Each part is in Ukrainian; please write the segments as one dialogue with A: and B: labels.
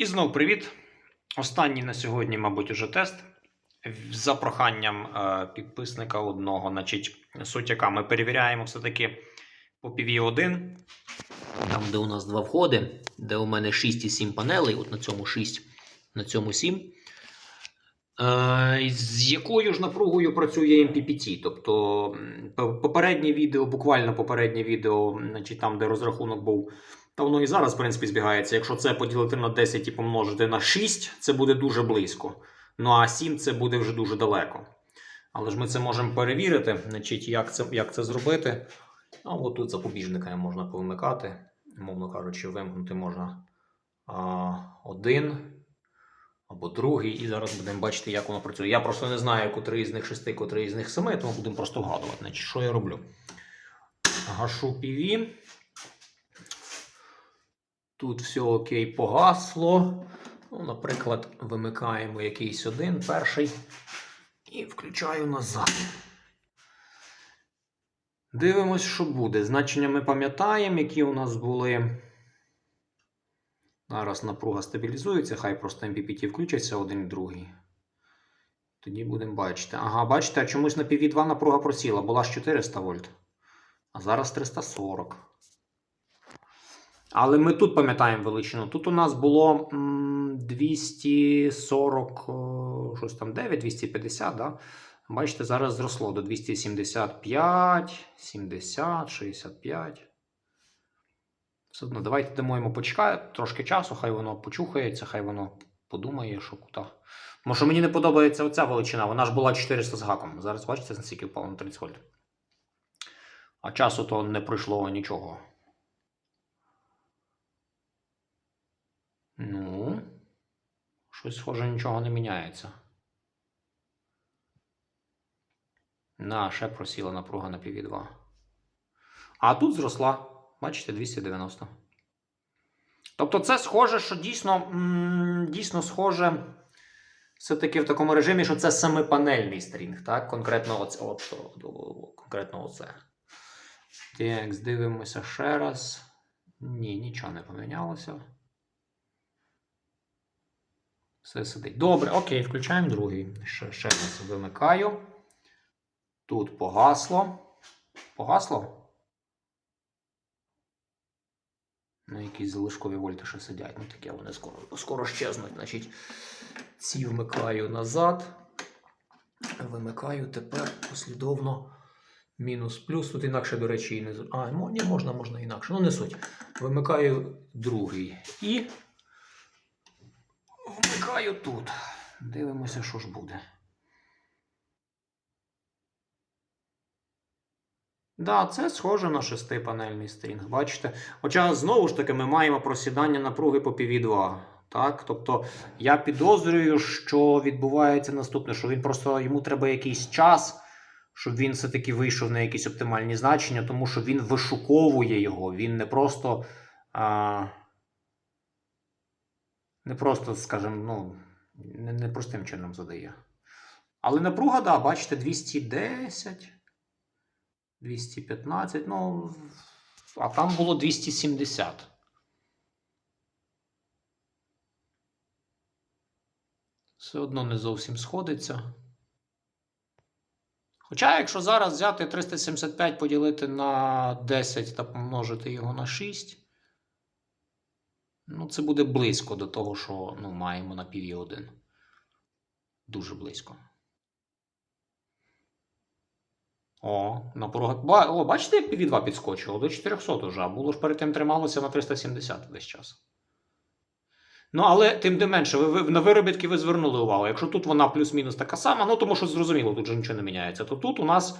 A: І знов привіт. Останній на сьогодні, мабуть, уже тест. За проханням е, підписника одного, значить, суть яка ми перевіряємо все-таки по PV1. Там, де у нас два входи, де у мене 6 і 7 панелей, от на цьому 6, на цьому 7. Е, з якою ж напругою працює MPPT? Тобто попереднє відео, буквально попереднє відео, значить, там, де розрахунок був, та воно і зараз, в принципі, збігається. Якщо це поділити на 10 і помножити на 6, це буде дуже близько. Ну а 7 це буде вже дуже далеко. Але ж ми це можемо перевірити, значить, як це, як це зробити. А от тут запобіжника можна повимикати. Мовно кажучи, вимкнути можна а, один або другий. І зараз будемо бачити, як воно працює. Я просто не знаю, котрий з них шести, котрий з них семи, тому будемо просто вгадувати. Значить, що я роблю? Гашу PV. Тут все окей, погасло. Ну, наприклад, вимикаємо якийсь один перший і включаю назад. Дивимось, що буде. Значення ми пам'ятаємо, які у нас були. Зараз напруга стабілізується, хай просто MPPT включиться один і другий. Тоді будемо бачити. Ага, бачите, а чомусь на PV2 напруга просіла, була ж 400 вольт. А зараз 340. Але ми тут пам'ятаємо величину. Тут у нас було 240, щось там 9, 250, да? Бачите, зараз зросло до 275, 70, 65. Все одно, давайте дамо йому почекати трошки часу, хай воно почухається, хай воно подумає, що. Тому що мені не подобається оця величина, вона ж була 400 з гаком. Зараз бачите, наскільки впало на 30 вольт. А часу то не пройшло нічого. Ну, щось схоже, нічого не міняється. На, ще просіла напруга на PV2. А тут зросла. Бачите, 290. Тобто, це схоже, що дійсно, дійсно схоже. Все-таки в такому режимі, що це семипанельний стрінг, так? Конкретно оце. От, конкретно оце. Так, дивимося ще раз. Ні, нічого не помінялося. Все сидить. Добре, окей, включаємо другий. Ще, ще раз вимикаю. Тут погасло. Погасло? Ну, якісь залишкові вольти ще сидять. Ну, таке вони скоро, скоро щезнуть. Значить, ці вмикаю назад. Вимикаю тепер послідовно мінус плюс. Тут інакше, до речі, і не А, ні, можна, можна інакше. Ну, не суть. Вимикаю другий. І вмикаю тут. Дивимося, що ж буде. Да, це схоже на шестипанельний стрінг. Бачите? Хоча знову ж таки ми маємо просідання напруги по PV2. Так? Тобто я підозрюю, що відбувається наступне, що він просто йому треба якийсь час, щоб він все-таки вийшов на якісь оптимальні значення, тому що він вишуковує його. Він не просто. А, не просто, скажімо, ну, не, не простим чином задає. Але напруга, да, бачите, 210. 215, ну, а там було 270. Все одно не зовсім сходиться. Хоча, якщо зараз взяти 375 поділити на 10 та помножити його на 6, ну, це буде близько до того, що ну, маємо на піві 1. Дуже близько. О, напруга. Ба... О, бачите, як PV2 підскочило до 400 вже, а було ж перед тим трималося на 370 весь час. Ну, але тим не менше, ви, ви, на виробітки ви звернули увагу. Якщо тут вона плюс-мінус така сама, ну тому що зрозуміло, тут же нічого не міняється, то тут у нас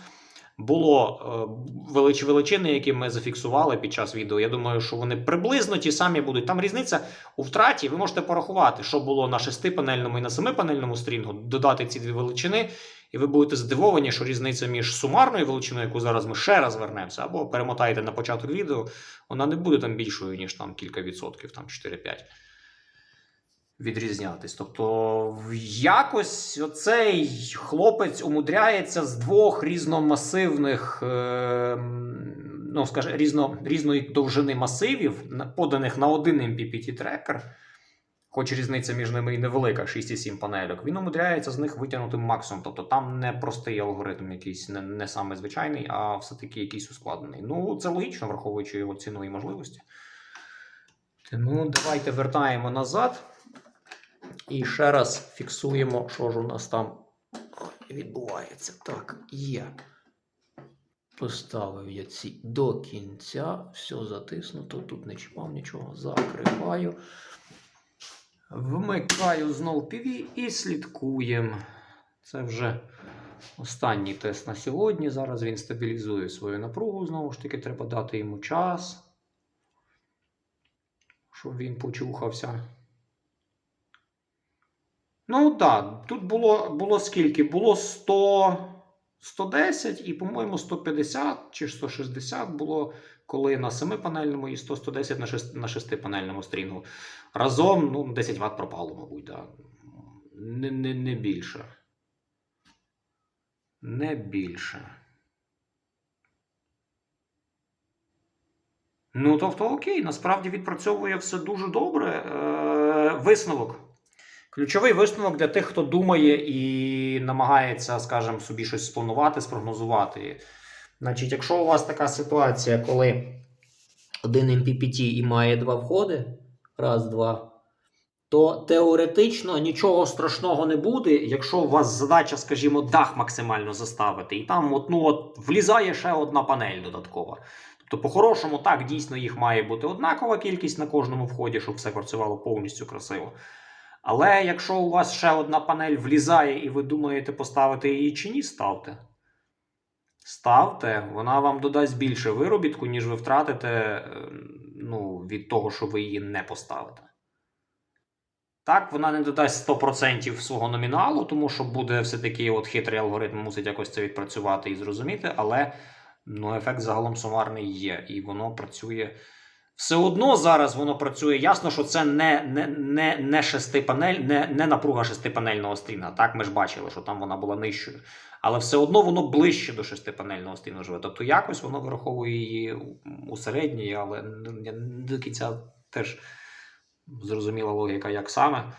A: було е, велич, величини, які ми зафіксували під час відео. Я думаю, що вони приблизно ті самі будуть. Там різниця у втраті, ви можете порахувати, що було на 6-панельному і на 7-панельному стрінгу, додати ці дві величини, і ви будете здивовані, що різниця між сумарною величиною, яку зараз ми ще раз вернемося, або перемотаєте на початок відео, вона не буде там більшою, ніж там кілька відсотків, там 4-5 відрізнятись. Тобто, якось оцей хлопець умудряється з двох різномасивних, е, ну, скажімо, різно, різної довжини масивів, поданих на один MPPT трекер, хоч різниця між ними і невелика, 6,7 панельок, він умудряється з них витягнути максимум. Тобто там не простий алгоритм, якийсь не, не саме звичайний, а все-таки якийсь ускладнений. Ну, це логічно, враховуючи його ціну і можливості. Тому давайте вертаємо назад. І ще раз фіксуємо, що ж у нас там відбувається. Так, є. Поставив я ці до кінця. Все затиснуто. Тут не чіпав нічого. Закриваю. Вмикаю знов PV і слідкуємо. Це вже останній тест на сьогодні. Зараз він стабілізує свою напругу. Знову ж таки, треба дати йому час, щоб він почухався. Ну так, тут було, було скільки? Було 100, 110 і, по-моєму, 150 чи 160 було, коли на 7-панельному і 100-110 на 6, на 6-панельному стрінгу. Разом ну, 10 Вт пропало, мабуть, да. не, не, не більше. Не більше. Ну, тобто, окей, насправді відпрацьовує все дуже добре. Е, висновок. Ключовий висновок для тих, хто думає і намагається, скажімо, собі щось спланувати, спрогнозувати. Значить, якщо у вас така ситуація, коли один MPPT і має два входи, раз, два, то теоретично нічого страшного не буде, якщо у вас задача, скажімо, дах максимально заставити, і там от, ну, от, влізає ще одна панель додаткова. Тобто, по-хорошому, так, дійсно, їх має бути однакова кількість на кожному вході, щоб все працювало повністю красиво. Але якщо у вас ще одна панель влізає і ви думаєте поставити її чи ні, ставте. Ставте, вона вам додасть більше виробітку, ніж ви втратите е, ну, від того, що ви її не поставите. Так, вона не додасть 100% свого номіналу, тому що буде все-таки от хитрий алгоритм мусить якось це відпрацювати і зрозуміти, але ну, ефект загалом сумарний є, і воно працює. Все одно зараз воно працює. Ясно, що це не, не, не, не шестипанель, не, не напруга шестипанельного стріна. Так, ми ж бачили, що там вона була нижчою. Але все одно воно ближче до шестипанельного стріну живе. Тобто якось воно враховує її у- середній, але я до кінця теж зрозуміла логіка, як саме.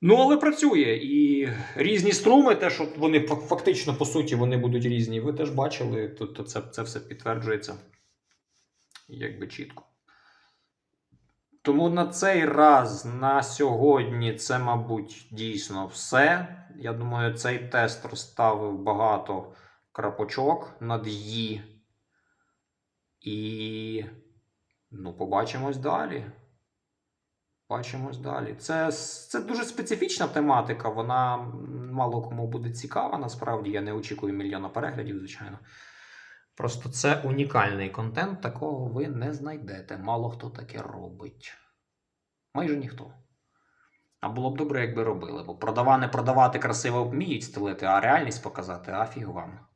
A: Ну, але працює. І різні струми, те, що вони фактично, по суті, вони будуть різні. Ви теж бачили, тобто це, це все підтверджується якби чітко. Тому на цей раз, на сьогодні, це, мабуть, дійсно все. Я думаю, цей тест розставив багато крапочок над «і». І ну, побачимось далі. Бачимось далі. Це, це дуже специфічна тематика. Вона мало кому буде цікава. Насправді я не очікую мільйона переглядів, звичайно. Просто це унікальний контент, такого ви не знайдете. Мало хто таке робить. Майже ніхто. А було б добре, якби робили, бо продава не продавати красиво вміють стелити, а реальність показати, а фіг вам.